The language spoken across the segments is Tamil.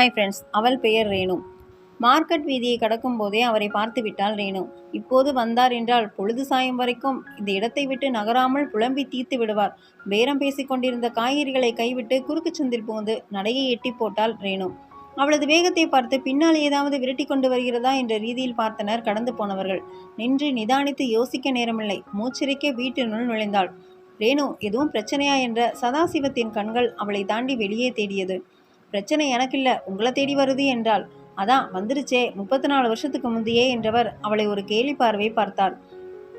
ஹாய் ஃப்ரெண்ட்ஸ் அவள் பெயர் ரேணு. மார்க்கெட் வீதியை கடக்கும் போதே அவரை பார்த்து விட்டாள் ரேணு. இப்போது வந்தார் என்றால் பொழுது சாயம் வரைக்கும் இந்த இடத்தை விட்டு நகராமல் புலம்பி தீர்த்து விடுவார். பேரம் பேசிக் கொண்டிருந்த காய்கறிகளை கைவிட்டு குறுக்கு சந்தில் புகுந்து நடையை எட்டி போட்டாள் ரேணு. அவளது வேகத்தை பார்த்து பின்னால் ஏதாவது விரட்டி கொண்டு வருகிறதா என்ற ரீதியில் பார்த்தனர் கடந்து போனவர்கள். நின்று நிதானித்து யோசிக்க நேரமில்லை. மூச்சிறைக்க வீட்டினுள் நுழைந்தாள். ரேணு எதுவும் பிரச்சனையா என்ற சதாசிவத்தின் கண்கள் அவளை தாண்டி வெளியே தேடியது. பிரச்சனை எனக்கில்ல உங்களை தேடி வருது என்றாள். அதான் வந்துருச்சே முப்பத்தி நாலு வருஷத்துக்கு முந்தையே என்றவர் அவளை ஒரு கேலி பார்வை பார்த்தார்.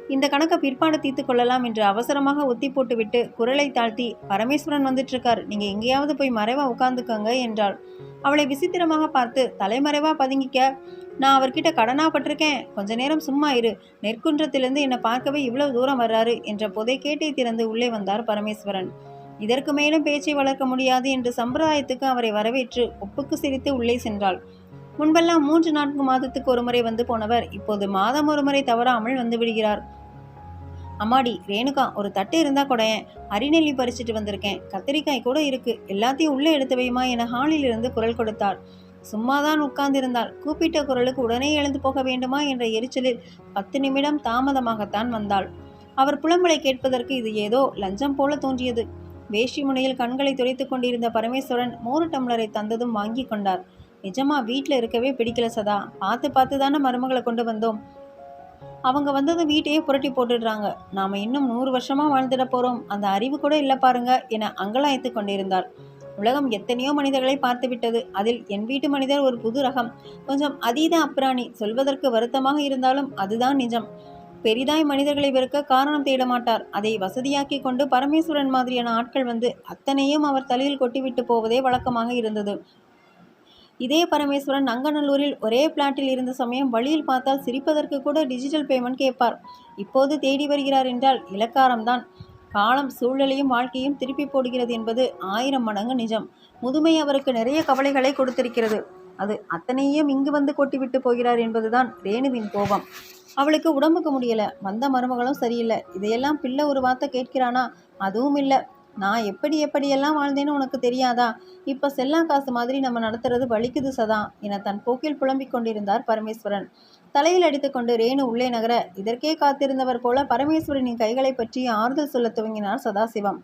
இந்த கணக்கை பிற்பாடு தீர்த்து கொள்ளலாம் என்று அவசரமாக ஒத்தி போட்டுவிட்டு குரலை தாழ்த்தி பரமேஸ்வரன் வந்துட்டு இருக்கார் நீங்க எங்கேயாவது போய் மறைவா உட்காந்துக்கோங்க என்றாள். அவளை விசித்திரமாக பார்த்து தலைமறைவா பதுங்கிக்க நான் அவர்கிட்ட கடனா பட்டிருக்கேன் கொஞ்ச நேரம் சும்மா இரு நெற்குன்றத்திலிருந்து என்னை பார்க்கவே இவ்வளவு தூரம் வர்றாரு என்ற போதை கேட்டை திறந்து உள்ளே வந்தார் பரமேஸ்வரன். இதற்கு மேலும் பேச்சை வளர்க்க முடியாது என்று சம்பிரதாயத்துக்கு அவரை வரவேற்று ஒப்புக்கு சிரித்து உள்ளே சென்றாள். முன்பெல்லாம் மூன்று நான்கு மாதத்துக்கு ஒருமுறை வந்து போனவர் இப்போது மாதம் ஒருமுறை தவறாமல் வந்து விடுகிறார். அம்மாடி ரேணுகா ஒரு தட்டு இருந்தா கூடயேன் அரிநெல்லி பறிச்சிட்டு வந்திருக்கேன். கத்திரிக்காய் கூட இருக்கு. எல்லாத்தையும் உள்ளே எடுத்து வைமா என ஹாலில் இருந்து குரல் கொடுத்தார் சும்மாதான் உட்கார்ந்திருந்தாள். கூப்பிட்ட குரலுக்கு உடனே எழுந்து போக வேண்டுமா என்ற எரிச்சலில் பத்து நிமிடம் தாமதமாகத்தான் வந்தாள். அவர் புலம்பலை கேட்பதற்கு இது ஏதோ லஞ்சம் போல தோன்றியது. வேஷ்டி முனையில் கண்களை துடைத்து கொண்டிருந்த பரமேஸ்வரன் மோரு டம்ளரை தந்ததும் வாங்கி கொண்டார். நிஜமா வீட்டில் இருக்கவே பிடிக்கல சதா. பார்த்து பார்த்து தானே மருமகளை கொண்டு வந்தோம். அவங்க வந்ததும் வீட்டையே புரட்டி போட்டுடுறாங்க. நாம இன்னும் நூறு வருஷமாக வாழ்ந்துட போகிறோம் அந்த அறிவு கூட இல்லை பாருங்க என அங்கலாய்த்து கொண்டிருந்தார் உலகம் எத்தனையோ மனிதர்களை பார்த்து விட்டது. அதில் என் வீட்டு மனிதர் ஒரு புது ரகம். கொஞ்சம் அதீத அப்ராணி. சொல்வதற்கு வருத்தமாக இருந்தாலும் அதுதான் நிஜம். பெரிதாய் மனிதர்களை வெறுக்க காரணம் தேட மாட்டார் அதை வசதியாக்கி கொண்டு பரமேஸ்வரன் மாதிரியான ஆட்கள் வந்து அத்தனையும் அவர் தலையில் கொட்டிவிட்டு போவதே வழக்கமாக இருந்தது. இதே பரமேஸ்வரன் நங்கநல்லூரில் ஒரே பிளாட்டில் இருந்த சமயம் வழியில் பார்த்தால் சிரிப்பதற்கு கூட டிஜிட்டல் பேமெண்ட் கேட்பார். இப்போது தேடி வருகிறார் என்றால் இலக்காரம்தான். காலம் சூழ்நிலையும் வாழ்க்கையும் திருப்பி போடுகிறது என்பது ஆயிரம் மடங்கு நிஜம். முதுமை அவருக்கு நிறைய கவலைகளை கொடுத்திருக்கிறது. அது அத்தனையும் இங்கு வந்து கொட்டிவிட்டு போகிறார் என்பதுதான் ரேணுவின் கோபம். அவளுக்கு உடம்புக்கு முடியல. வந்த மருமகளும் சரியில்லை. இதையெல்லாம் பிள்ளை ஒரு வார்த்தை கேட்கிறானா? அதுவும் இல்லை. நான் எப்படி எப்படியெல்லாம் வாழ்ந்தேன்னு உனக்கு தெரியாதா? இப்போ செல்லா காசு மாதிரி நம்ம நடத்துறது வலிக்குது சதா என தன் போக்கில் புலம்பிக் கொண்டிருந்தார் பரமேஸ்வரன். தலையில் அடித்துக்கொண்டு ரேணு உள்ளே நகர இதற்கே காத்திருந்தவர் போல பரமேஸ்வரனின் கைகளை பற்றி ஆறுதல் சொல்ல துவங்கினார் சதாசிவம்.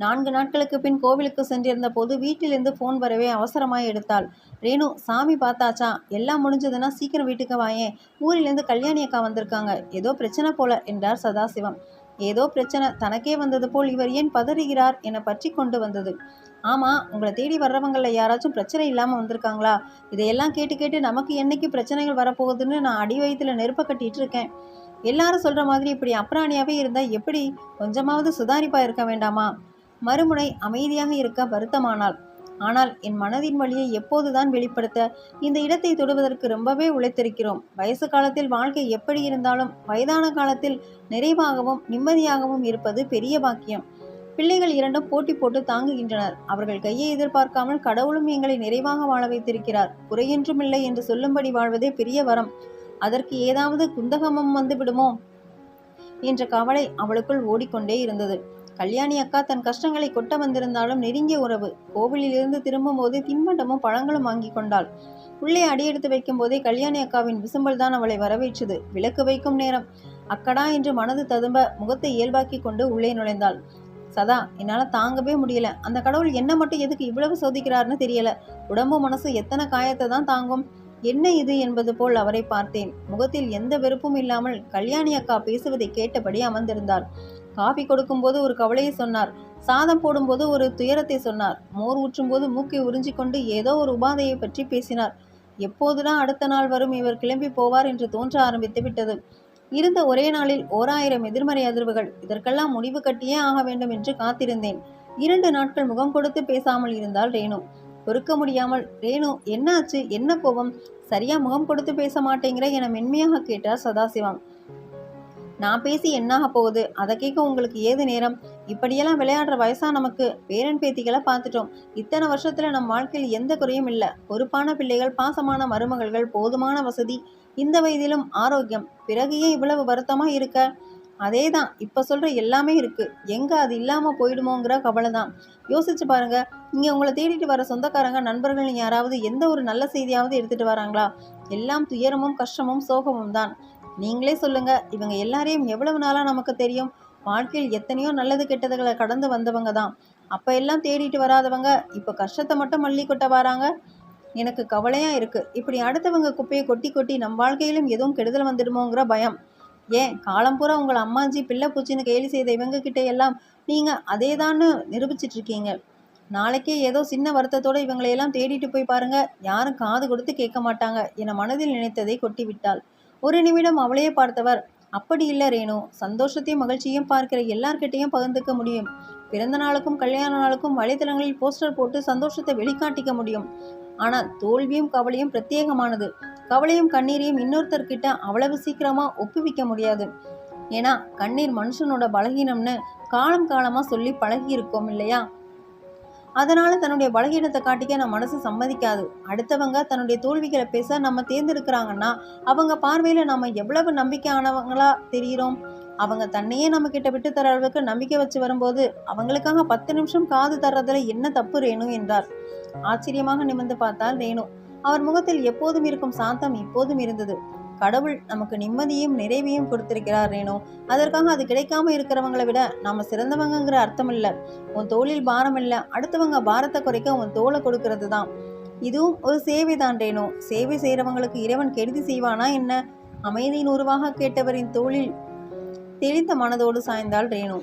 நான்கு நாட்களுக்கு பின் கோவிலுக்கு சென்றிருந்த போது வீட்டிலிருந்து ஃபோன் வரவே அவசரமாய் எடுத்தாள். ரேணு சாமி பார்த்தாச்சா? எல்லாம் முடிஞ்சதுன்னா சீக்கிரம் வீட்டுக்கு வாயேன் ஊரிலேருந்து கல்யாணி அக்கா வந்திருக்காங்க. ஏதோ பிரச்சனை போல என்றார் சதாசிவம். ஏதோ பிரச்சனை. தனக்கே வந்தது போல் இவர் ஏன் பதறுகிறார்? என பற்றி கொண்டு வந்தது. ஆமா உங்களை தேடி வர்றவங்களில் யாராச்சும் பிரச்சனை இல்லாமல் வந்திருக்காங்களா? இதையெல்லாம் கேட்டு கேட்டு நமக்கு என்னைக்கு பிரச்சனைகள் வரப்போகுதுன்னு நான் அடி வயிற்றுல நெருப்ப கட்டிட்டு இருக்கேன். எல்லாரும் சொல்ற மாதிரி இப்படி அப்ராணியாவே இருந்தா எப்படி? கொஞ்சமாவது சுதாரிப்பா இருக்க வேண்டாமா? மறுமுனை அமைதியாக இருக்க வருத்தமானாள். ஆனால் என் மனதின் வழியை எப்போதுதான் வெளிப்படுத்த இந்த இடத்தை தொடுவதற்கு ரொம்பவே உழைத்திருக்கிறோம். வயசு காலத்தில் வாழ்க்கை எப்படி இருந்தாலும் வயதான காலத்தில் நிறைவாகவும் நிம்மதியாகவும் இருப்பது பெரிய பாக்கியம். பிள்ளைகள் இரண்டும் போட்டி போட்டு தாங்குகின்றனர். அவர்கள் கையை எதிர்பார்க்காமல் கடவுளும் எங்களை நிறைவாக வாழ வைத்திருக்கிறார். குறையென்றுமில்லை என்று சொல்லும்படி வாழ்வதே பெரிய வரம். அதற்கு ஏதாவது குந்தகமம் வந்துவிடுமோ என்ற கவலை அவளுக்குள் ஓடிக்கொண்டே இருந்தது. கல்யாணி அக்கா தன் கஷ்டங்களை கொட்ட வந்திருந்தாலும் நெருங்கிய உறவு. கோவிலிலிருந்து திரும்பும்போது தின்பண்டமும் பழங்களும் வாங்கி கொண்டாள். உள்ளே அடியெடுத்து வைக்கும் போதே கல்யாணி அக்காவின் விசும்பல் தான் அவளை வரவேற்றது. விளக்கு வைக்கும் நேரம். அக்கடா என்று மனது ததும்ப முகத்தை இயல்பாக்கி கொண்டு உள்ளே நுழைந்தாள். சதா என்னால் தாங்கவே முடியல. அந்த கடவுள் என்ன மட்டும் எதுக்கு இவ்வளவு சோதிக்கிறார்னு தெரியல. உடம்பு மனசு எத்தனை காயத்தை தான் தாங்கும். என்ன இது என்பது போல் அவரை பார்த்தேன். முகத்தில் எந்த வெறுப்பும் இல்லாமல் கல்யாணி அக்கா பேசுவதை கேட்டபடி அமர்ந்திருந்தாள். காஃபி கொடுக்கும்போது ஒரு கவலையை சொன்னார். சாதம் போடும்போது ஒரு துயரத்தை சொன்னார். மோர் ஊற்றும்போது மூக்கை உறிஞ்சிக்கொண்டு ஏதோ ஒரு உபாதையை பற்றி பேசினார். எப்போதுதான் அடுத்த நாள் வரும் இவர் கிளம்பி போவார் என்று தோன்ற ஆரம்பித்து விட்டது. இருந்த ஒரே நாளில் ஓராயிரம் எதிர்மறை அதிர்வுகள். இதற்கெல்லாம் முடிவு கட்டியே ஆக வேண்டும் என்று காத்திருந்தேன். இரண்டு நாட்கள் முகம் கொடுத்து பேசாமல் இருந்தால் ரேணு. பொறுக்க முடியாமல் ரேணு என்னாச்சு? என்ன கோபம்? சரியா முகம் கொடுத்து பேச மாட்டேங்கிற என மென்மையாக கேட்டார் சதாசிவம். நான் பேசி என்னாக போகுது? அதை கேட்க உங்களுக்கு ஏது நேரம்? இப்படியெல்லாம் விளையாடுற வயசா நமக்கு. பேரன் பேத்திகளை பார்த்துட்டோம். இத்தனை வருஷத்துல நம் வாழ்க்கையில் எந்த குறையும் இல்லை. பொறுப்பான பிள்ளைகள் பாசமான மருமகள்கள் போதுமான வசதி. இந்த வயதிலும் ஆரோக்கியம். பிறகு ஏன் இவ்வளவு வருத்தமா இருக்க? அதே தான் இப்போ சொல்கிற எல்லாமே இருக்குது எங்கே அது இல்லாமல் போயிடுமோங்கிற கவலை தான் யோசிச்சு பாருங்கள் இங்கே உங்களை தேடிட்டு வர சொந்தக்காரங்க நண்பர்கள் யாராவது எந்த ஒரு நல்ல செய்தியாவது எடுத்துகிட்டு வராங்களா? எல்லாம் துயரமும் கஷ்டமும் சோகமும் தான் நீங்களே சொல்லுங்கள் இவங்க எல்லாரையும் எவ்வளவு நாளாக நமக்கு தெரியும்? வாழ்க்கையில் எத்தனையோ நல்லது கெட்டதுகளை கடந்து வந்தவங்க தான். அப்போ எல்லாம் தேடிட்டு வராதவங்க இப்போ கஷ்டத்தை மட்டும் மல்லி கொட்ட வராங்க? எனக்கு கவலையாக இருக்குது இப்படி அடுத்தவங்க குப்பையை கொட்டி கொட்டி நம் வாழ்க்கையிலும் எதுவும் கெடுதல் வந்துடுமோங்கிற பயம். ஏன்? காலம் பூரா உங்கள் அம்மாஞ்சி பிள்ளை பூச்சின்னு கேலி செய்த இவங்க கிட்ட எல்லாம் நீங்கள் அதே தான்னு நிரூபிச்சிட்டு இருக்கீங்க. நாளைக்கே ஏதோ சின்ன வருத்தத்தோடு இவங்களையெல்லாம் தேடிட்டு போய் பாருங்கள் யாரும் காது கொடுத்து கேட்க மாட்டாங்க. என மனதில் நினைத்ததை கொட்டி விட்டாள் ஒரு நிமிடம் அவளையே பார்த்தவர். அப்படி இல்லை ரேணு. சந்தோஷத்தையும் மகிழ்ச்சியும் பார்க்கிற எல்லார்கிட்டையும் பகிர்ந்துக்க முடியும். பிறந்த நாளுக்கும் கல்யாண நாளுக்கும் வலைத்தளங்களில் போஸ்டர் போட்டு சந்தோஷத்தை வெளிக்காட்டிக்க முடியும். ஆனால் தோல்வியும் கவலையும் பிரத்யேகமானது. கவலையும் கண்ணீரையும் இன்னொருத்தர்கிட்ட அவ்வளவு சீக்கிரமா ஒப்புவிக்க முடியாது. ஏன்னா கண்ணீர் மனுஷனோட பலகீனம்னு காலம் காலமா சொல்லி பழகி இருக்கோம் இல்லையா? அதனால் தன்னுடைய பலகீனத்தை காட்டிக்க நம்ம மனசு சம்மதிக்காது. அடுத்தவங்க தன்னுடைய தோல்விகளை பேச நம்ம தேர்ந்தெடுக்கிறாங்கன்னா அவங்க பார்வையில் நம்ம எவ்வளவு நம்பிக்கையானவங்களா தெரிகிறோம் அவங்க தன்னையே நம்ம கிட்ட விட்டு தர அளவுக்கு நம்பிக்கை வச்சு வரும்போது அவங்களுக்காக பத்து நிமிஷம் காது தர்றதுல என்ன தப்பு ரேணு என்றார். ஆச்சரியமாக நிமிர்ந்து பார்த்தால் ரேணு அவர் முகத்தில் எப்போதும் இருக்கும் சாந்தம் இப்போதும் இருந்தது. கடவுள் நமக்கு நிம்மதியும் நிறைவையும் கொடுத்திருக்கிறார் ரேணு. அதற்காக அது கிடைக்காம இருக்கிறவங்களை விட நாம சிறந்தவங்கங்கிற அர்த்தம் இல்ல. உன் தோளில் பாரம் இல்ல. அடுத்தவங்க பாரத்தை குறைக்க உன் தோலை கொடுக்கறது தான். இதுவும் ஒரு சேவை தான் ரேணு. சேவை செய்கிறவங்களுக்கு இறைவன் கெடுதி செய்வானா என்ன? அமைதியின் உருவாக கேட்டவரின் தோளில் தெளிந்த மனதோடு சாய்ந்தால் ரேணு.